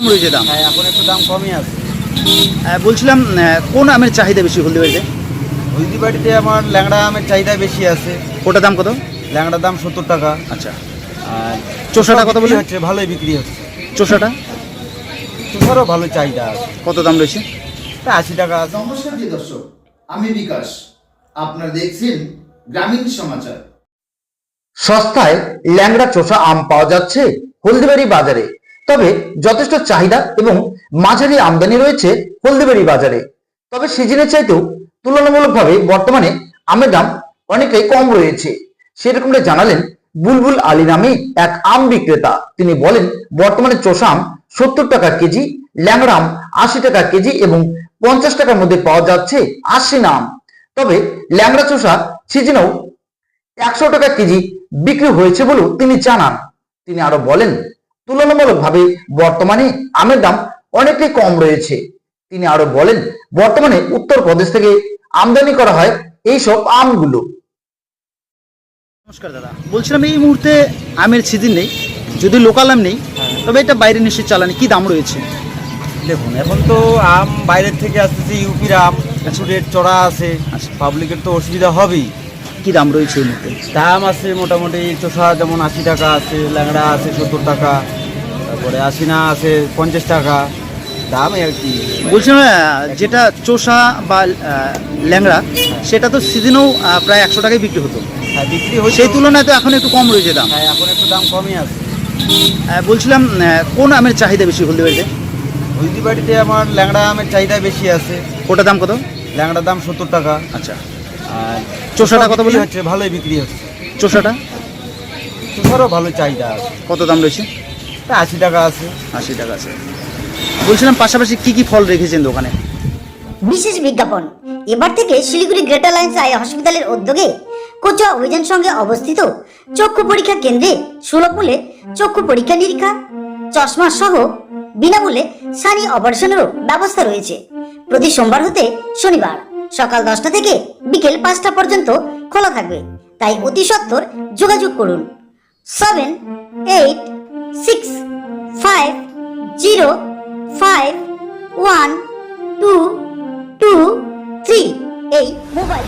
কম রয়েছে দাম? হ্যাঁ এখন একটু দাম কমই আছে। বলছিলাম কোন আমের চাহিদা বেশি হলদিবাড়িতে হলদিবাড়িতে আমার ল্যাংড়া আমের চাহিদা বেশি আছে। ওটার দাম কত? ল্যাংড়ার দাম সত্তর টাকা। আচ্ছা। আর চোষাটা কত বললেন? হচ্ছে ভালোই বিক্রি হচ্ছে। চোষাটা? চোষারও ভালো চাহিদা আছে। কত দাম রয়েছে? তা আশি টাকা আছে। নমস্কার প্রিয় দর্শক আমি বিকাশ। আপনারা দেখছেন গ্রামীণ সমাচার। সস্তায় ল্যাংড়া চোষা আম পাওয়া যাচ্ছে হলদিবাড়ি বাজারে। তবে যথেষ্ট চাহিদা এবং মাঝারি আমদানি রয়েছে হলদিবাড়ি বাজারে। তবে সিজনের চাইতেও তুলনামূলকভাবে বর্তমানে আমের দাম অনেকটাই কম রয়েছে। সেরকমটা জানালেন বুলবুল আলী নামে এক আম বিক্রেতা। তিনি বলেন, বর্তমানে চোষা আম সত্তর টাকা কেজি, ল্যাংড়া আম আশি টাকা কেজি এবং পঞ্চাশ টাকার মধ্যে পাওয়া যাচ্ছে আশি আম। তবে ল্যাংড়া চোষা সিজনেও একশো টাকা কেজি বিক্রি হয়েছে বলেও তিনি জানান। তিনি আরও বলেন তুলনামূলকভাবে বর্তমানে আমের দাম অনেকটাই কম রয়েছে। তিনি আরও বলেন বর্তমানে উত্তরপ্রদেশ থেকে আমদানি করা হয় এইসব আমগুলো। নমস্কার দাদা বলছিলাম এই মুহূর্তে আমের সিজন নেই যদি লোকাল আম নেই তবে এটা বাইরে নিশ্চয়ই চালানি কি দাম রয়েছে? দেখুন এখন তো আম বাইরের থেকে আসতেছে ইউপির আম একটু রেট চড়া আছে আচ্ছা। পাবলিকের তো অসুবিধা হবেই। কি দাম রয়েছে এই মুহূর্তে? দাম আছে মোটামুটি চোষা যেমন আশি টাকা আছে ল্যাংড়া আছে সত্তর টাকা। তারপরে আশিনা আছে পঞ্চাশ টাকা। দাম আর কি। বলছিলাম যেটা চোষা বা ল্যাংড়া সেটা তো সিজনেও প্রায় একশো টাকায় বিক্রি হতো। হ্যাঁ বিক্রি হচ্ছে সেই তুলনায় তো এখন একটু কম রয়েছে দাম। হ্যাঁ এখন একটু দাম কমই আছে। বলছিলাম কোন আমের চাহিদা বেশি হলদিবাড়িতে হলদিবাড়িতে আমার ল্যাংড়া আমের চাহিদা বেশি আছে। ওটার দাম কত? ল্যাংড়ার দাম সত্তর টাকা। আচ্ছা। আর চোষাটা কত বললেন? হচ্ছে ভালোই বিক্রি হচ্ছে। চোষাটা? চোষারও ভালো চাহিদা আছে। কত দাম রয়েছে? তা আশি টাকা আছে। আশি টাকা আছে। বলছিলাম পাশাপাশি কি কি ফল রেখেছেন দোকানে? বিশেষ বিজ্ঞাপন। এবার থেকে শিলিগুড়ি গ্রেটার লাইন্স আই হসপিটালের উদ্যোগে কোচা অভিযান সঙ্গে অবস্থিত চক্ষু পরীক্ষা কেন্দ্রে সুলভ মূল্যে চক্ষু পরীক্ষা নিরীক্ষা চশমা সহ বিনামূল্যে সানি অপারেশনেরও ব্যবস্থা রয়েছে। প্রতি সোমবার হতে শনিবার সকাল দশটা থেকে বিকেল পাঁচটা পর্যন্ত খোলা থাকবে। তাই অতি সত্বর যোগাযোগ করুন। Seven eight six five zero five one two two three এই মোবাইল